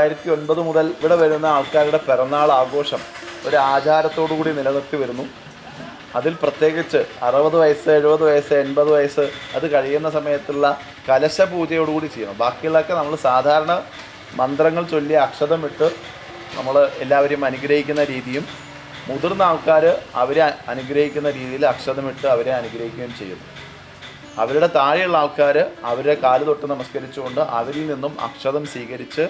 രണ്ടായിരത്തി ഒൻപത് മുതൽ ഇവിടെ വരുന്ന ആൾക്കാരുടെ പിറന്നാൾ ആഘോഷം ഒരു ആചാരത്തോടു കൂടി നിലനിർത്തി വരുന്നു. അതിൽ പ്രത്യേകിച്ച് അറുപത് വയസ്സ് എഴുപത് വയസ്സ് എൺപത് വയസ്സ് അത് കഴിയുന്ന സമയത്തുള്ള കലശ പൂജയോടുകൂടി ചെയ്യണം. ബാക്കിയുള്ളതൊക്കെ നമ്മൾ സാധാരണ മന്ത്രങ്ങൾ ചൊല്ലി അക്ഷതം ഇട്ട് നമ്മൾ എല്ലാവരെയും അനുഗ്രഹിക്കുന്ന രീതിയും മുതിർന്ന ആൾക്കാർ അവരെ അനുഗ്രഹിക്കുന്ന രീതിയിൽ അക്ഷതമിട്ട് അവരെ അനുഗ്രഹിക്കുകയും ചെയ്യുന്നു അവരുടെ താഴെയുള്ള ആൾക്കാർ അവരുടെ കാൽ തൊട്ട് നമസ്കരിച്ചുകൊണ്ട് അവരിൽ നിന്നും അക്ഷതം സ്വീകരിച്ച്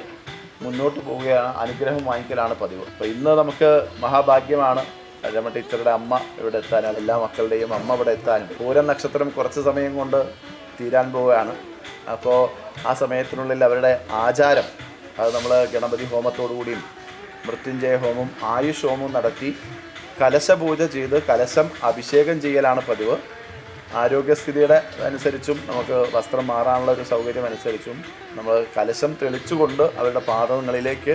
മുന്നോട്ട് പോവുകയാണ്. അനുഗ്രഹം വാങ്ങിക്കലാണ് പതിവ്. അപ്പോൾ ഇന്ന് നമുക്ക് മഹാഭാഗ്യമാണ്. രമ ടീച്ചറുടെ അമ്മ ഇവിടെ എത്താനും എല്ലാ മക്കളുടെയും അമ്മ ഇവിടെ എത്താനും. പൂരം നക്ഷത്രം കുറച്ച് സമയം കൊണ്ട് തീരാൻ പോവുകയാണ്. അപ്പോൾ ആ സമയത്തിനുള്ളിൽ അവരുടെ ആചാരം അത് നമ്മൾ ഗണപതി ഹോമത്തോടു കൂടിയും മൃത്യുഞ്ജയ ഹോമം ആയുഷ് ഹോമവും നടത്തി കലശപൂജ ചെയ്ത് കലശം അഭിഷേകം ചെയ്യലാണ് പതിവ്. ആരോഗ്യസ്ഥിതിയുടെ അനുസരിച്ചും നമുക്ക് വസ്ത്രം മാറാനുള്ള ഒരു സൗകര്യം അനുസരിച്ചും നമ്മൾ കലശം തെളിച്ചുകൊണ്ട് അവരുടെ പാദങ്ങളിലേക്ക്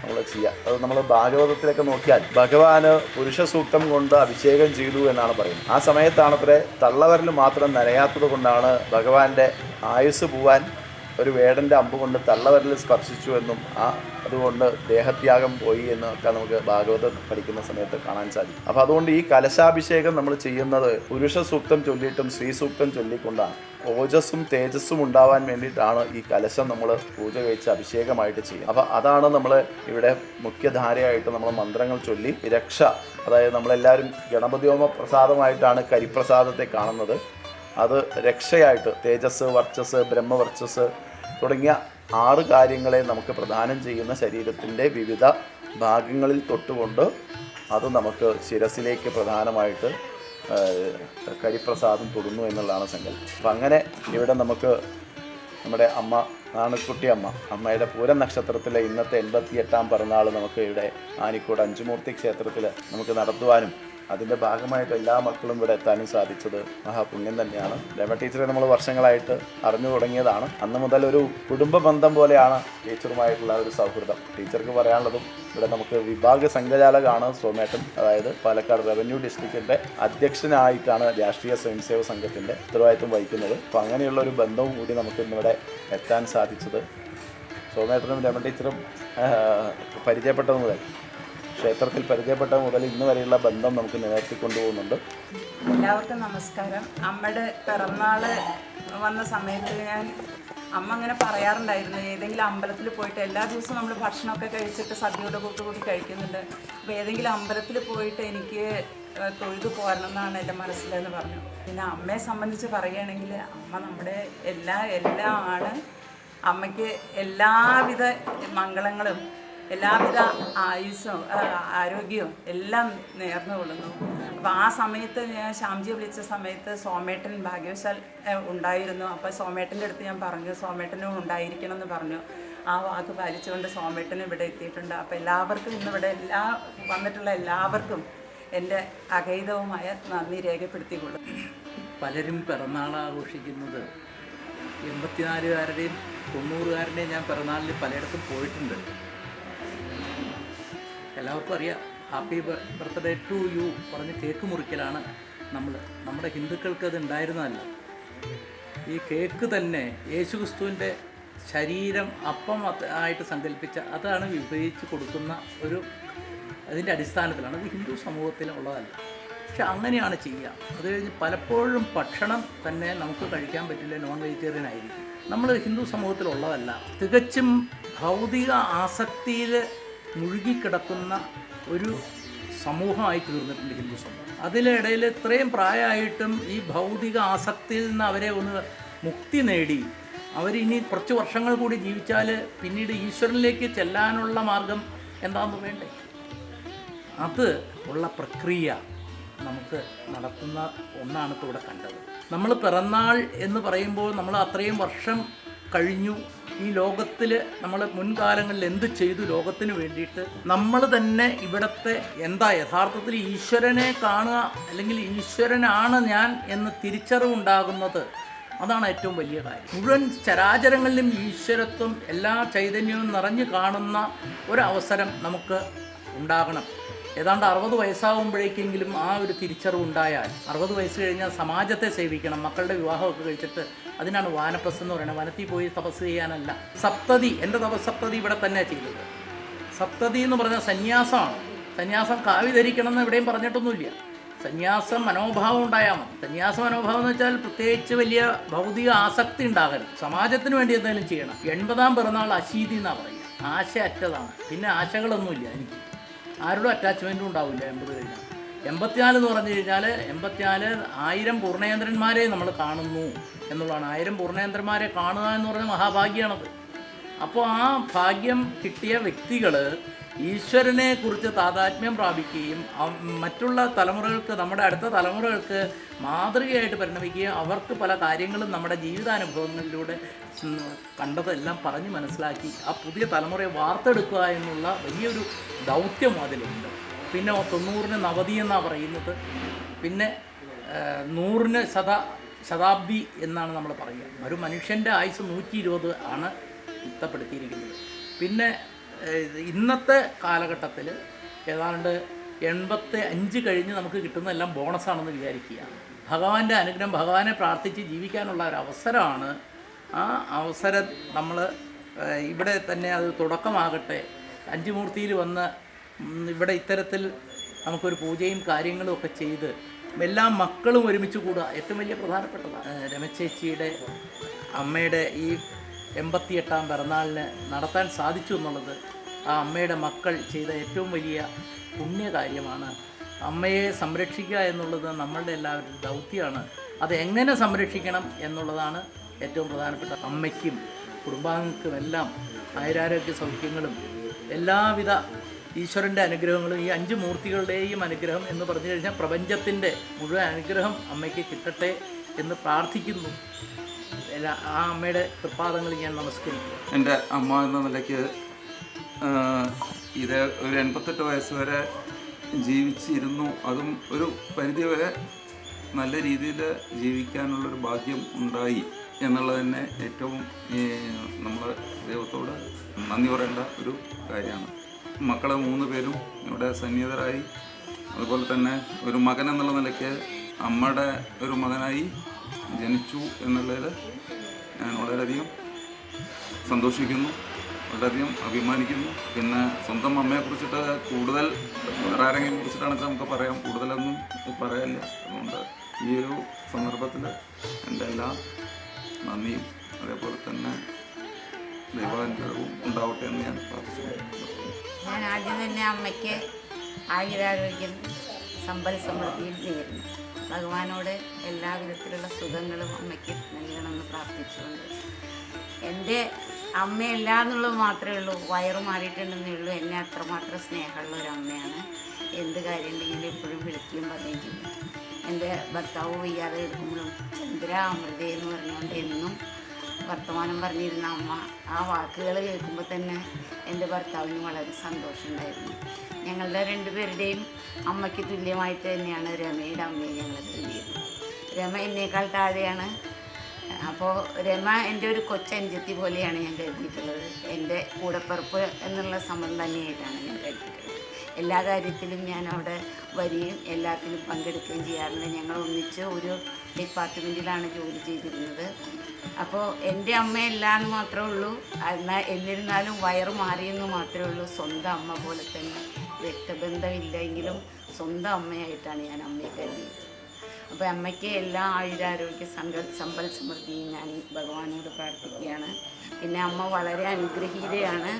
നമ്മൾ ചെയ്യുക അത് നമ്മൾ ഭാഗവതത്തിലൊക്കെ നോക്കിയാൽ ഭഗവാന് പുരുഷ സൂക്തം കൊണ്ട് അഭിഷേകം ചെയ്തു എന്നാണ് പറയുന്നത്. ആ സമയത്താണത്രേ തള്ളവരൽ മാത്രം നനയാത്തത് കൊണ്ടാണ് ഭഗവാന്റെ ആയുസ് പോവാൻ ഒരു വേടന്റെ അമ്പ് കൊണ്ട് തള്ളവരൽ സ്പർശിച്ചു എന്നും ആ അതുകൊണ്ട് ദേഹത്യാഗം പോയി എന്നൊക്കെ നമുക്ക് ഭാഗവത പഠിക്കുന്ന സമയത്ത് കാണാൻ സാധിക്കും. അപ്പോൾ അതുകൊണ്ട് ഈ കലശാഭിഷേകം നമ്മൾ ചെയ്യുന്നത് പുരുഷ സൂക്തം ചൊല്ലിയിട്ടും സ്ത്രീ സൂക്തം ചൊല്ലിക്കൊണ്ടാണ്. ഓജസ്സും തേജസ്സും ഉണ്ടാവാൻ വേണ്ടിയിട്ടാണ് ഈ കലശം നമ്മൾ പൂജ കഴിച്ച് അഭിഷേകമായിട്ട് ചെയ്യുക അപ്പോൾ അതാണ് നമ്മൾ ഇവിടെ മുഖ്യധാരയായിട്ട് നമ്മൾ മന്ത്രങ്ങൾ ചൊല്ലി രക്ഷ അതായത് നമ്മളെല്ലാവരും ഗണപതിയോമ പ്രസാദമായിട്ടാണ് കരിപ്രസാദത്തെ കാണുന്നത്. അത് രക്ഷയായിട്ട് തേജസ് വർച്ചസ് ബ്രഹ്മവർച്ചസ് തുടങ്ങിയ ആറ് കാര്യങ്ങളെ നമുക്ക് പ്രദാനം ചെയ്യുന്ന ശരീരത്തിന്റെ വിവിധ ഭാഗങ്ങളിൽ തൊട്ടുകൊണ്ട് അത് നമുക്ക് ശിരസിലേക്ക് പ്രധാനമായിട്ട് കരിപ്രസാദം തൊടുന്നു എന്നുള്ളതാണ് സങ്കല്പം. അപ്പം അങ്ങനെ ഇവിടെ നമുക്ക് നമ്മുടെ അമ്മ നാണക്കുട്ടി അമ്മ അമ്മയുടെ പൂരം നക്ഷത്രത്തിലെ ഇന്നത്തെ എൺപത്തി എട്ടാം പിറന്നാൾ നമുക്ക് ഇവിടെ ആനിക്കോട് അഞ്ചുമൂർത്തി ക്ഷേത്രത്തിൽ നമുക്ക് നടത്തുവാനും അതിന്റെ ഭാഗമായിട്ട് എല്ലാ മക്കളും ഇവിടെ എത്താനും സാധിച്ചത് മഹാപുണ്യം തന്നെയാണ്. രമ ടീച്ചറെ നമ്മൾ വർഷങ്ങളായിട്ട് അറിഞ്ഞു തുടങ്ങിയതാണ്. അന്ന് മുതൽ ഒരു കുടുംബ ബന്ധം പോലെയാണ് ടീച്ചറുമായിട്ടുള്ള ഒരു സൗഹൃദം. ടീച്ചർക്ക് പറയാനുള്ളതും ഇവിടെ നമുക്ക് വിഭാഗ സംഘചാലകാണ് സോമേട്ടൻ. അതായത് പാലക്കാട് റവന്യൂ ഡിസ്ട്രിക്റ്റിന്റെ അധ്യക്ഷനായിട്ടാണ് രാഷ്ട്രീയ സ്വയംസേവ സംഘത്തിന്റെ ഉത്തരവാദിത്വം വഹിക്കുന്നത്. അപ്പോൾ അങ്ങനെയുള്ള ഒരു ബന്ധവും കൂടി നമുക്ക് ഇന്നിവിടെ എത്താൻ സാധിച്ചത്. സോമേട്ടനും രമ ടീച്ചറും പരിചയപ്പെട്ടത് മുതൽ. ക്ഷേത്രത്തിൽ പരിചയപ്പെട്ട മുതൽ ഇന്ന് വരെയുള്ള ബന്ധം നമുക്ക് നിലനിർത്തിക്കൊണ്ടുപോകുന്നുണ്ട്. എല്ലാവർക്കും നമസ്കാരം. അമ്മയുടെ പിറന്നാൾ വന്ന സമയത്ത് ഞാൻ അമ്മ അങ്ങനെ പറയാറുണ്ടായിരുന്നു ഏതെങ്കിലും അമ്പലത്തിൽ പോയിട്ട് എല്ലാ ദിവസവും നമ്മൾ ഭക്ഷണമൊക്കെ കഴിച്ചിട്ട് സദ്യയുടെ കൂട്ടുകൂടി കഴിക്കുന്നുണ്ട്. അപ്പോൾ ഏതെങ്കിലും അമ്പലത്തിൽ പോയിട്ട് എനിക്ക് തൊഴുതു പോരണം എന്നാണ് എന്റെ മനസ്സിലെന്ന് പറഞ്ഞു. പിന്നെ അമ്മയെ സംബന്ധിച്ച് പറയുകയാണെങ്കിൽ അമ്മ നമ്മുടെ എല്ലാ എല്ലാം ആണ്. അമ്മയ്ക്ക് എല്ലാവിധ മംഗളങ്ങളും എല്ലാവിധ ആയുസ്സും ആരോഗ്യവും എല്ലാം നേർന്നു കൊള്ളുന്നു. അപ്പോൾ ആ സമയത്ത് ഞാൻ ശ്യാംജിയെ വിളിച്ച സമയത്ത് സോമേട്ടൻ ഭാഗ്യവശാൽ ഉണ്ടായിരുന്നു. അപ്പോൾ സോമേട്ടന്റെ അടുത്ത് ഞാൻ പറഞ്ഞു സോമേട്ടനും ഉണ്ടായിരിക്കണം എന്ന് പറഞ്ഞു. ആ വാക്ക് പാലിച്ചുകൊണ്ട് സോമേട്ടനും ഇവിടെ എത്തിയിട്ടുണ്ട്. അപ്പോൾ എല്ലാവർക്കും ഇന്നിവിടെ എല്ലാ വന്നിട്ടുള്ള എല്ലാവർക്കും എന്റെ അഗൈതവുമായ നന്ദി രേഖപ്പെടുത്തിക്കൊള്ളും. പലരും പിറന്നാൾ ആഘോഷിക്കുന്നത് എൺപത്തിനാലുകാരുടെയും തൊണ്ണൂറുകാരുടെയും ഞാൻ പിറന്നാളിൽ പലയിടത്തും പോയിട്ടുണ്ട്. എല്ലാവർക്കും അറിയാം. ഹാപ്പി ബർത്ത്ഡേ ടു യു പറഞ്ഞ് കേക്ക് മുറിക്കലാണ് നമ്മൾ. നമ്മുടെ ഹിന്ദുക്കൾക്ക് അത് ഉണ്ടായിരുന്നതല്ല. ഈ കേക്ക് തന്നെ യേശുക്രിസ്തുവിന്റെ ശരീരം അപ്പം ആയിട്ട് സങ്കല്പിച്ച അതാണ് വിഭജിച്ച് കൊടുക്കുന്ന ഒരു അതിന്റെ അടിസ്ഥാനത്തിലാണ്. അത് ഹിന്ദു സമൂഹത്തിലുള്ളതല്ല പക്ഷെ അങ്ങനെയാണ് ചെയ്യുക. അത് കഴിഞ്ഞ് പലപ്പോഴും ഭക്ഷണം തന്നെ നമുക്ക് കഴിക്കാൻ പറ്റില്ല നോൺ വെജിറ്റേറിയൻ ആയിരിക്കും. നമ്മൾ ഹിന്ദു സമൂഹത്തിലുള്ളതല്ല തികച്ചും ഭൗതിക ആസക്തിയിൽ മുഴുകിക്കിടക്കുന്ന ഒരു സമൂഹമായി തീർന്നിട്ടുണ്ട് ഹിന്ദു സമൂഹം അതിലിടയിൽ ഇത്രയും പ്രായമായിട്ടും ഈ ഭൗതിക ആസക്തിയിൽ നിന്ന് അവരെ ഒന്ന് മുക്തി നേടി. അവരിനി കുറച്ച് വർഷങ്ങൾ കൂടി ജീവിച്ചാൽ പിന്നീട് ഈശ്വരനിലേക്ക് ചെല്ലാനുള്ള മാർഗം എന്താണെന്ന് വേണ്ടേ അത് ഉള്ള പ്രക്രിയ നമുക്ക് നടത്തുന്ന ഒന്നാണ് ഇപ്പോൾ ഇവിടെ കണ്ടത്. നമ്മൾ പിറന്നാൾ എന്ന് പറയുമ്പോൾ നമ്മൾ അത്രയും വർഷം കഴിഞ്ഞു. ഈ ലോകത്തിൽ നമ്മൾ മുൻകാലങ്ങളിൽ എന്ത് ചെയ്തു ലോകത്തിന് വേണ്ടിയിട്ട്? നമ്മൾ തന്നെ ഇവിടുത്തെ എന്താ യഥാർത്ഥത്തിൽ ഈശ്വരനെ കാണുക അല്ലെങ്കിൽ ഈശ്വരനാണ് ഞാൻ എന്ന് തിരിച്ചറിവുണ്ടാകുന്നത്? അതാണ് ഏറ്റവും വലിയ കാര്യം. മുഴുവൻ ചരാചരങ്ങളിലും ഈശ്വരത്വം എല്ലാ ചൈതന്യവും നിറഞ്ഞു കാണുന്ന ഒരവസരം നമുക്ക് ഉണ്ടാകണം. ഏതാണ്ട് അറുപത് വയസ്സാകുമ്പോഴേക്കെങ്കിലും ആ ഒരു തിരിച്ചറിവ് ഉണ്ടായാൽ അറുപത് വയസ്സ് കഴിഞ്ഞാൽ സമാജത്തെ സേവിക്കണം മക്കളുടെ വിവാഹമൊക്കെ കഴിച്ചിട്ട് അതിനാണ് വാനപ്രസ് എന്ന് പറയുന്നത്. വനത്തിൽ പോയി തപസ് ചെയ്യാനല്ല. സപ്തതി എന്റെ തപസ്സപ്തതി ഇവിടെ തന്നെ ചെയ്തത്. സപ്തതി എന്ന് പറഞ്ഞാൽ സന്യാസമാണ്. സന്യാസം കാവി ധരിക്കണം എന്ന് എവിടെയും പറഞ്ഞിട്ടൊന്നുമില്ല. സന്യാസം മനോഭാവം ഉണ്ടായാൽ മതി. സന്യാസ മനോഭാവം എന്ന് വെച്ചാൽ പ്രത്യേകിച്ച് വലിയ ഭൗതിക ആസക്തി ഉണ്ടാകരുത്. സമാജത്തിന് വേണ്ടി എന്തെങ്കിലും ചെയ്യണം. എൺപതാം പിറന്നാൾ അശീതി എന്നാണ് പറയുക ആശ അറ്റതാണ് പിന്നെ ആശകളൊന്നുമില്ല എനിക്ക്. ആരോടും അറ്റാച്ച്മെന്റും ഉണ്ടാവില്ല എൺപത് കഴിഞ്ഞാൽ. എൺപത്തിനാല് എന്ന് പറഞ്ഞു കഴിഞ്ഞാൽ എൺപത്തിനാല് ആയിരം പൂർണേന്ദ്രന്മാരെ നമ്മൾ കാണുന്നു എന്നുള്ളതാണ്. ആയിരം പൂർണേന്ദ്രന്മാരെ കാണുക എന്ന് പറഞ്ഞാൽ മഹാഭാഗ്യമാണത് അപ്പോൾ ആ ഭാഗ്യം കിട്ടിയ വ്യക്തികൾ ഈശ്വരനെ കുറിച്ച് താതാത്മ്യം പ്രാപിക്കുകയും മറ്റുള്ള തലമുറകൾക്ക് നമ്മുടെ അടുത്ത തലമുറകൾക്ക് മാതൃകയായിട്ട് പരിണമിക്കുകയും അവർക്ക് പല കാര്യങ്ങളും നമ്മുടെ ജീവിതാനുഭവങ്ങളിലൂടെ കണ്ടതെല്ലാം പറഞ്ഞ് മനസ്സിലാക്കി ആ പുതിയ തലമുറയെ വാർത്തെടുക്കുക എന്നുള്ള വലിയൊരു ദൗത്യം അതിലുണ്ട്. പിന്നെ തൊണ്ണൂറിന് നവതി എന്നാണ് പറയുന്നത്. പിന്നെ നൂറിന് ശത ശതാബ്ദി എന്നാണ് നമ്മൾ പറയുക. ഒരു മനുഷ്യന്റെ ആയുസ് നൂറ്റി ഇരുപത് ആണ്. തിട്ടപ്പെടുത്തിയിരിക്കുന്നത് പിന്നെ ഇന്നത്തെ കാലഘട്ടത്തിൽ ഏതാണ്ട് എൺപത്തി അഞ്ച് കഴിഞ്ഞ് നമുക്ക് കിട്ടുന്നതെല്ലാം ബോണസാണെന്ന് വിചാരിക്കുക. ഭഗവാന്റെ അനുഗ്രഹം ഭഗവാനെ പ്രാർത്ഥിച്ച് ജീവിക്കാനുള്ള ഒരു അവസരമാണ് ആ അവസരം നമ്മൾ ഇവിടെ തന്നെ അത് തുടക്കമാകട്ടെ. അഞ്ചുമൂർത്തിയിൽ വന്ന് ഇവിടെ ഇത്തരത്തിൽ നമുക്കൊരു പൂജയും കാര്യങ്ങളും ഒക്കെ ചെയ്ത് എല്ലാ മക്കളും ഒരുമിച്ച് കൂടുക ഏറ്റവും വലിയ പ്രധാനപ്പെട്ടതാണ്. രമചേച്ചിയുടെ അമ്മയുടെ ഈ എൺപത്തിയെട്ടാം പിറന്നാളിന് നടത്താൻ സാധിച്ചു എന്നുള്ളത് ആ അമ്മയുടെ മക്കൾ ചെയ്ത ഏറ്റവും വലിയ പുണ്യകാര്യമാണ്. അമ്മയെ സംരക്ഷിക്കുക എന്നുള്ളത് നമ്മളുടെ എല്ലാവരുടെയും ദൗത്യമാണ്. അത് എങ്ങനെ സംരക്ഷിക്കണം എന്നുള്ളതാണ് ഏറ്റവും പ്രധാനപ്പെട്ട അമ്മയ്ക്കും കുടുംബാംഗങ്ങൾക്കുമെല്ലാം ആയുരാരോഗ്യ സൗഖ്യങ്ങളും എല്ലാവിധ ഈശ്വരന്റെ അനുഗ്രഹങ്ങളും ഈ അഞ്ച് മൂർത്തികളുടെയും അനുഗ്രഹം എന്ന് പറഞ്ഞു കഴിഞ്ഞാൽ പ്രപഞ്ചത്തിന്റെ മുഴുവൻ അനുഗ്രഹം അമ്മയ്ക്ക് കിട്ടട്ടെ എന്ന് പ്രാർത്ഥിക്കുന്നു. ആ അമ്മയുടെ തൃപ്പാദങ്ങളിൽ ഞാൻ നമസ്കരിക്കും എന്റെ അമ്മ എന്ന നിലയ്ക്ക് ഇത് ഒരു എൺപത്തെട്ട് വയസ്സ് വരെ ജീവിച്ചിരുന്നു. അതും ഒരു പരിധി വരെ നല്ല രീതിയിൽ ജീവിക്കാനുള്ളൊരു ഭാഗ്യം ഉണ്ടായി എന്നുള്ളത് തന്നെ ഏറ്റവും നമ്മൾ ദൈവത്തോട് നന്ദി പറയേണ്ട ഒരു കാര്യമാണ്. മക്കളെ മൂന്ന് പേരും ഇവിടെ സന്നിഹിതരായി. അതുപോലെ തന്നെ ഒരു മകൻ എന്നുള്ള നിലയ്ക്ക് അമ്മയുടെ ഒരു മകനായി ജനിച്ചു എന്നുള്ളതിൽ ഞാൻ വളരെയധികം സന്തോഷിക്കുന്നു വളരെയധികം അഭിമാനിക്കുന്നു. പിന്നെ സ്വന്തം അമ്മയെ കുറിച്ചിട്ട് കൂടുതൽ വേറെ ആരെങ്കിലും കുറിച്ചിട്ടാണെന്ന് വെച്ചാൽ നമുക്ക് പറയാം. കൂടുതലൊന്നും പറയാനില്ല അതുകൊണ്ട് ഈ ഒരു സന്ദർഭത്തിൽ എന്റെ എല്ലാ നന്ദിയും. അതേപോലെ തന്നെ ദൈവാനുഗ്രഹവും ഉണ്ടാവട്ടെ എന്ന് ഞാൻ പ്രാർത്ഥിക്കുന്നു. ഞാൻ ആദ്യം തന്നെ അമ്മയ്ക്ക് ആയുരാരോഗ്യം സമ്പൽ സമൃദ്ധിയും നേരുന്നു. ഭഗവാനോട് എല്ലാ വിധത്തിലുള്ള സുഖങ്ങളും അമ്മയ്ക്ക് നൽകണമെന്ന് പ്രാർത്ഥിച്ചുകൊണ്ട് എന്റെ അമ്മയല്ല എന്നുള്ളത് മാത്രമേ ഉള്ളൂ. വയറ് മാറിയിട്ടുണ്ടെന്നേ ഉള്ളൂ. എന്നെ അത്രമാത്രം സ്നേഹമുള്ള ഒരു അമ്മയാണ്. എന്ത് കാര്യം ഉണ്ടെങ്കിലും എപ്പോഴും വിളിക്കുകയും പറയുകയും എന്റെ ഭർത്താവ് വയ്യാതെ എടുക്കുമ്പോഴും ചന്ദ്ര അമൃതയെന്ന് പറഞ്ഞുകൊണ്ട് എന്നും വർത്തമാനം പറഞ്ഞിരുന്ന അമ്മ ആ വാക്കുകൾ കേൾക്കുമ്പോൾ തന്നെ എന്റെ ഭർത്താവിന് വളരെ സന്തോഷമുണ്ടായിരുന്നു. ഞങ്ങളുടെ രണ്ടുപേരുടെയും അമ്മയ്ക്ക് തുല്യമായിട്ട് തന്നെയാണ് രമയുടെ അമ്മയെ ഞങ്ങൾ കരുതിയിരുന്നത് രമ എന്നേക്കാൾ താഴെയാണ്. അപ്പോൾ രമ എന്റെ ഒരു കൊച്ചഞ്ചത്തി പോലെയാണ് ഞാൻ കരുതിയിട്ടുള്ളത്. എന്റെ കൂടപ്പിറപ്പ് എന്നുള്ള സംബന്ധം തന്നെയായിട്ടാണ് ഞാൻ കരുതിയിട്ടുള്ളത്. എല്ലാ കാര്യത്തിലും ഞാൻ അവിടെ വരികയും എല്ലാത്തിലും പങ്കെടുക്കുകയും ചെയ്യാറുണ്ട്. ഞങ്ങൾ ഒന്നിച്ച് ഒരു ഡിപ്പാർട്ട്മെന്റിലാണ് ജോലി ചെയ്തിരുന്നത്. അപ്പോൾ എന്റെ അമ്മയല്ല എന്ന് മാത്രമേ ഉള്ളൂ. എന്നാൽ എന്നിരുന്നാലും വയറ് മാറിയെന്ന് മാത്രമേ ഉള്ളൂ. സ്വന്തം അമ്മ പോലെ തന്നെ രക്തബന്ധമില്ലെങ്കിലും സ്വന്തം അമ്മയായിട്ടാണ് ഞാൻ അമ്മയെ കരുതിയത്. അപ്പോൾ അമ്മയ്ക്ക് എല്ലാ ആയുരാരോഗ്യ സങ്ക സമ്പൽ സമൃദ്ധിയും ഞാൻ ഭഗവാനോട് പ്രാർത്ഥിക്കുകയാണ്. പിന്നെ അമ്മ വളരെ അനുഗ്രഹീതയാണ്.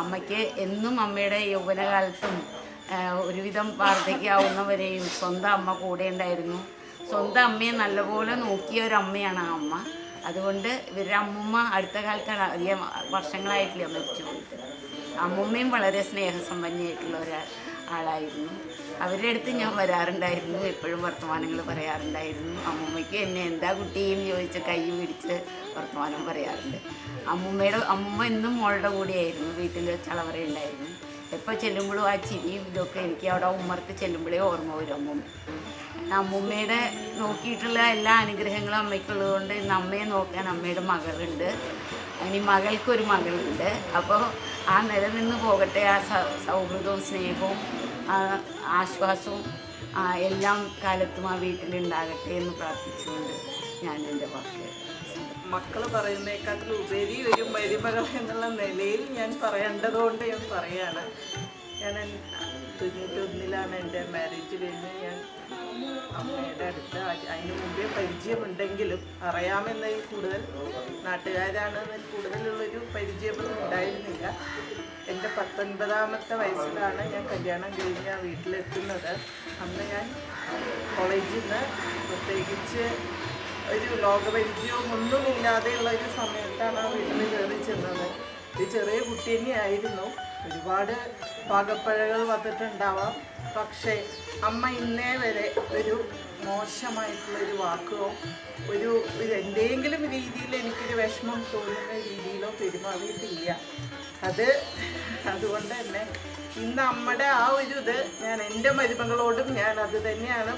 അമ്മയ്ക്ക് എന്നും അമ്മയുടെ യൗവനകാലത്തും ഒരുവിധം വാർദ്ധക്യാവുന്നവരെയും സ്വന്തം അമ്മ കൂടെ ഉണ്ടായിരുന്നു. സ്വന്തം അമ്മയെ നല്ലപോലെ നോക്കിയ ഒരു അമ്മയാണ് ആ അമ്മ. അതുകൊണ്ട് ഇവരുടെ അമ്മൂമ്മ അടുത്ത കാലത്താണ് അധികം വർഷങ്ങളായിട്ടില്ല മരിച്ചു പോയിട്ട് അമ്മൂമ്മയും വളരെ സ്നേഹസമ്പന്നയായിട്ടുള്ള ഒരു ആളായിരുന്നു. അവരുടെ അടുത്ത് ഞാൻ വരാറുണ്ടായിരുന്നു എപ്പോഴും വർത്തമാനങ്ങൾ പറയാറുണ്ടായിരുന്നു. അമ്മൂമ്മയ്ക്ക് എന്നെ എന്താ കുട്ടി എന്ന് ചോദിച്ച് കൈ പിടിച്ച് വർത്തമാനം പറയാറുണ്ട്. അമ്മൂമ്മയുടെ അമ്മ എന്നും മോളുടെ കൂടെയായിരുന്നു വീട്ടിൽ ചളവറയുണ്ടായിരുന്നു എപ്പോൾ ചെല്ലുമ്പോഴും ആ ചിരിയും ഇതൊക്കെ എനിക്ക് അവിടെ ഉമ്മർത്ത് ചെല്ലുമ്പോഴേ ഓർമ്മ വരും അമ്മൂമ്മ. അമ്മൂമ്മയുടെ നോക്കിയിട്ടുള്ള എല്ലാ അനുഗ്രഹങ്ങളും അമ്മയ്ക്കുള്ളതുകൊണ്ട് ഇന്ന് അമ്മയെ നോക്കാൻ അമ്മയുടെ മകളുണ്ട്. ഇനി മകൾക്കൊരു മകളുണ്ട്. അപ്പോൾ ആ നിലനിന്ന് പോകട്ടെ ആ സൗഹൃദവും സ്നേഹവും ആശ്വാസവും എല്ലാം കാലത്തും ആ വീട്ടിലുണ്ടാകട്ടെ എന്ന് പ്രാർത്ഥിച്ചുകൊണ്ട് ഞാൻ എന്റെ വാക്ക് മക്കൾ പറയുന്നേക്കാട്ടിൽ ഉപരി ഒരു മരുമകൾ എന്നുള്ള നിലയിൽ ഞാൻ പറയേണ്ടതുകൊണ്ട് ഞാൻ പറയാണ്. ഞാൻ തൊണ്ണൂറ്റൊന്നിലാണ് എന്റെ മാരേജ് കഴിഞ്ഞ് ഞാൻ അമ്മയുടെ അടുത്ത് അതിന് മുമ്പേ പരിചയമുണ്ടെങ്കിലും അറിയാമെന്നതിൽ കൂടുതൽ നാട്ടുകാരാണെന്നതിൽ കൂടുതലുള്ളൊരു പരിചയമൊന്നും ഉണ്ടായിരുന്നില്ല. എന്റെ പത്തൊൻപതാമത്തെ വയസ്സിലാണ് ഞാൻ കല്യാണം കഴിഞ്ഞ് ആ വീട്ടിലെത്തുന്നത്. അന്ന് ഞാൻ കോളേജിൽ നിന്ന് പ്രത്യേകിച്ച് ഒരു ലോകപരിചയവും ഒന്നുമില്ലാതെയുള്ള ഒരു സമയത്താണ് ആ വീട്ടിൽ കയറി ചെന്നത്. ഒരു ചെറിയ കുട്ടി തന്നെയായിരുന്നു. ഒരുപാട് പാകപ്പഴകൾ വന്നിട്ടുണ്ടാവാം. പക്ഷേ അമ്മ ഇന്നേ വരെ ഒരു മോശമായിട്ടുള്ള ഒരു വാക്കോ ഒരു ഒരു എന്തെങ്കിലും രീതിയിൽ എനിക്കൊരു വിഷമം തോന്നുന്ന രീതിയിലോ പെരുമാറിയിട്ടില്ല. അത് അതുകൊണ്ട് തന്നെ ഇന്ന് അമ്മയുടെ ആ ഒരു ഇത് ഞാൻ എന്റെ മരുമകളോടും ഞാൻ അത് തന്നെയാണ്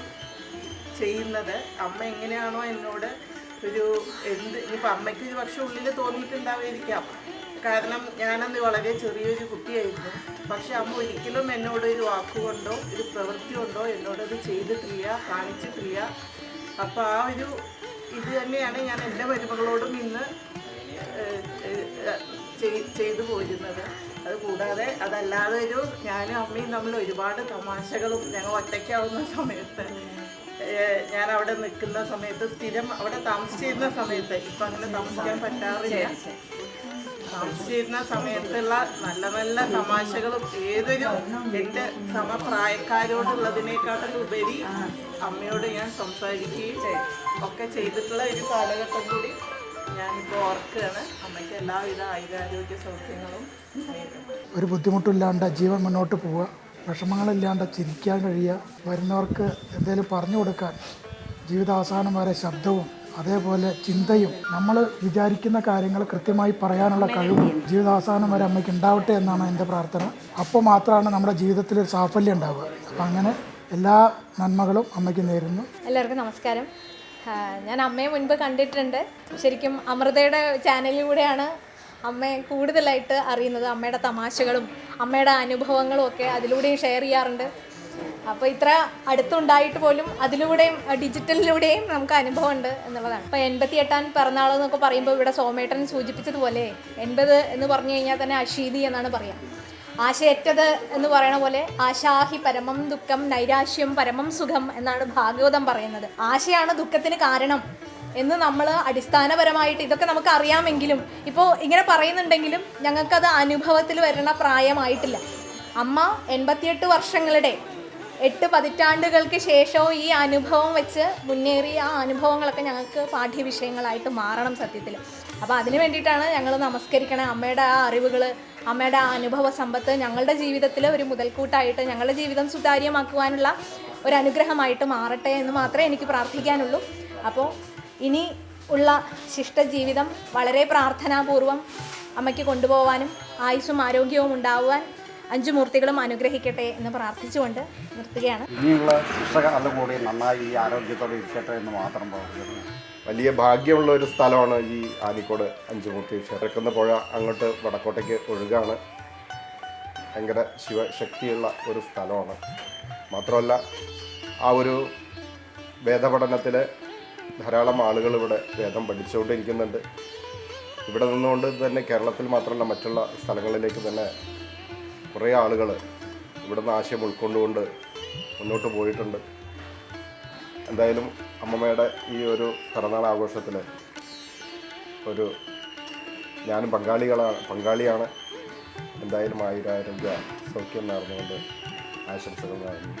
ചെയ്യുന്നത്. അമ്മ എങ്ങനെയാണോ എന്നോട് ഒരു എന്ത് ഇനിയിപ്പോൾ അമ്മയ്ക്ക് ഒരു പക്ഷെ ഉള്ളിൽ തോന്നിയിട്ടുണ്ടാവുമായിരിക്കാം കാരണം ഞാനന്ന് വളരെ ചെറിയൊരു കുട്ടിയായിരുന്നു. പക്ഷെ അമ്മ ഒരിക്കലും എന്നോട് ഒരു വാക്കുകൊണ്ടോ ഒരു പ്രവൃത്തി കൊണ്ടോ എന്നോടത് ചെയ്തിട്ടില്ല കാണിച്ചിട്ടില്ല. അപ്പോൾ ആ ഒരു ഇത് തന്നെയാണ് ഞാൻ എന്റെ മരുമകളോടും ഇന്ന് ചെയ്തു പോരുന്നത്. അത് കൂടാതെ അതല്ലാതെ ഒരു ഞാനും അമ്മയും തമ്മിൽ ഒരുപാട് തമാശകളും ഞങ്ങൾ ഒറ്റയ്ക്കാവുന്ന സമയത്ത് ഞാൻ അവിടെ നിൽക്കുന്ന സമയത്ത് സ്ഥിരം അവിടെ താമസിച്ചിരുന്ന സമയത്ത് ഇപ്പം അങ്ങനെ താമസിക്കാൻ പറ്റാറില്ല. താമസിച്ചിരുന്ന സമയത്തുള്ള നല്ല നല്ല തമാശകളും ഏതൊരു എന്റെ സമപ്രായക്കാരോടുള്ളതിനേക്കാളും ഉപരി അമ്മയോട് ഞാൻ സംസാരിക്കുകയും ഒക്കെ ചെയ്തിട്ടുള്ള ഒരു കാലഘട്ടം കൂടി ഞാനിപ്പോൾ ഓർക്കുകയാണ്. അമ്മയ്ക്ക് എല്ലാവിധ ആയുരാരോഗ്യ സൗഖ്യങ്ങളും ഒരു ബുദ്ധിമുട്ടില്ലാണ്ട് ജീവൻ മുന്നോട്ട് പോവുക വിഷമങ്ങളില്ലാണ്ട് ചിരിക്കാൻ കഴിയുക വരുന്നവർക്ക് എന്തെങ്കിലും പറഞ്ഞു കൊടുക്കാൻ ജീവിതാവസാനം വരെ ശബ്ദവും അതേപോലെ ചിന്തയും നമ്മൾ വിചാരിക്കുന്ന കാര്യങ്ങൾ കൃത്യമായി പറയാനുള്ള കഴിവും ജീവിതാവസാനം വരെ അമ്മയ്ക്ക് ഉണ്ടാവട്ടെ എന്നാണ് എന്റെ പ്രാർത്ഥന. അപ്പോൾ മാത്രമാണ് നമ്മുടെ ജീവിതത്തിൽ ഒരു സാഫല്യം ഉണ്ടാവുക. അപ്പം അങ്ങനെ എല്ലാ നന്മകളും അമ്മയ്ക്ക് നേരുന്നു. എല്ലാവർക്കും നമസ്കാരം. ഞാൻ അമ്മയെ മുൻപ് കണ്ടിട്ടുണ്ട്. ശരിക്കും അമൃതയുടെ ചാനലിലൂടെയാണ് അമ്മയെ കൂടുതലായിട്ട് അറിയുന്നത്. അമ്മയുടെ തമാശകളും അമ്മയുടെ അനുഭവങ്ങളും ഒക്കെ അതിലൂടെയും ഷെയർ ചെയ്യാറുണ്ട്. അപ്പോൾ ഇത്ര അടുത്തുണ്ടായിട്ട് പോലും അതിലൂടെയും ഡിജിറ്റലിലൂടെയും നമുക്ക് അനുഭവം ഉണ്ട് എന്നുള്ളതാണ്. അപ്പോൾ എൺപത്തി എട്ടാം പിറന്നാൾ എന്നൊക്കെ പറയുമ്പോൾ ഇവിടെ സോമേട്ടൻ സൂചിപ്പിച്ചതുപോലെ എൺപത് എന്ന് പറഞ്ഞു കഴിഞ്ഞാൽ തന്നെ അഷീതി എന്നാണ് പറയാം. ആശയറ്റത് എന്ന് പറയണ പോലെ ആശാഹി പരമം ദുഃഖം നൈരാശ്യം പരമം സുഖം എന്നാണ് ഭാഗവതം പറയുന്നത്. ആശയാണ് ദുഃഖത്തിന് കാരണം എന്ന് നമ്മൾ അടിസ്ഥാനപരമായിട്ട് ഇതൊക്കെ നമുക്ക് അറിയാമെങ്കിലും ഇപ്പോൾ ഇങ്ങനെ പറയുന്നുണ്ടെങ്കിലും ഞങ്ങൾക്കത് അനുഭവത്തിൽ വരണ പ്രായമായിട്ടില്ല. അമ്മ എൺപത്തിയെട്ട് വർഷങ്ങളുടെ എട്ട് പതിറ്റാണ്ടുകൾക്ക് ശേഷവും ഈ അനുഭവം വെച്ച് മുന്നേറിയ ആ അനുഭവങ്ങളൊക്കെ ഞങ്ങൾക്ക് പാഠ്യവിഷയങ്ങളായിട്ട് മാറണം സത്യത്തിൽ. അപ്പോൾ അതിന് വേണ്ടിയിട്ടാണ് ഞങ്ങൾ നമസ്കരിക്കണേ. അമ്മയുടെ ആ അറിവുകൾ അമ്മയുടെ ആ അനുഭവ സമ്പത്ത് ഞങ്ങളുടെ ജീവിതത്തിൽ ഒരു മുതൽക്കൂട്ടായിട്ട് ഞങ്ങളുടെ ജീവിതം സുതാര്യമാക്കുവാനുള്ള ഒരു അനുഗ്രഹമായിട്ട് മാറട്ടെ എന്ന് മാത്രമേ എനിക്ക് പ്രാർത്ഥിക്കാനുള്ളൂ. അപ്പോൾ ഇനി ഉള്ള ശിഷ്ടജീവിതം വളരെ പ്രാർത്ഥനാപൂർവം അമ്മയ്ക്ക് കൊണ്ടുപോകാനും ആയുസ്സും ആരോഗ്യവും ഉണ്ടാവുവാൻ അഞ്ചു മൂർത്തികളും അനുഗ്രഹിക്കട്ടെ എന്ന് പ്രാർത്ഥിച്ചുകൊണ്ട് നിർത്തുകയാണ്. ഇനിയുള്ള ശിക്ഷകാലം കൂടി നന്നായി ഈ ആരോഗ്യത്തോടെ ഇരിക്കട്ടെ എന്ന് മാത്രം പറഞ്ഞു വലിയ ഭാഗ്യമുള്ള ഒരു സ്ഥലമാണ് ഈ ആലിക്കോട് അഞ്ചുമൂർത്തി ക്ഷേത്രക്കുന്ന പുഴ അങ്ങോട്ട് വടക്കോട്ടേക്ക് ഒഴുകാണ്. ഭയങ്കര ശിവശക്തിയുള്ള ഒരു സ്ഥലമാണ്. മാത്രമല്ല ആ ഒരു വേദപഠനത്തിൽ ധാരാളം ആളുകൾ ഇവിടെ വേദം പഠിച്ചുകൊണ്ടിരിക്കുന്നുണ്ട്. ഇവിടെ നിന്നുകൊണ്ട് തന്നെ കേരളത്തിൽ മാത്രമല്ല മറ്റുള്ള സ്ഥലങ്ങളിലേക്ക് തന്നെ കുറേ ആളുകൾ ഇവിടുന്ന് ആശയം ഉൾക്കൊണ്ടുകൊണ്ട് മുന്നോട്ട് പോയിട്ടുണ്ട്. എന്തായാലും അമ്മമ്മയുടെ ഈ ഒരു പിറന്നാൾ ആഘോഷത്തിൽ ഒരു ഞാനും പങ്കാളികളാണ് പങ്കാളിയാണ്. എന്തായാലും ആയിരം ആയിരം രൂപ സൗഖ്യം നേർന്നുകൊണ്ട് ആശംസകൾ നേർന്നു.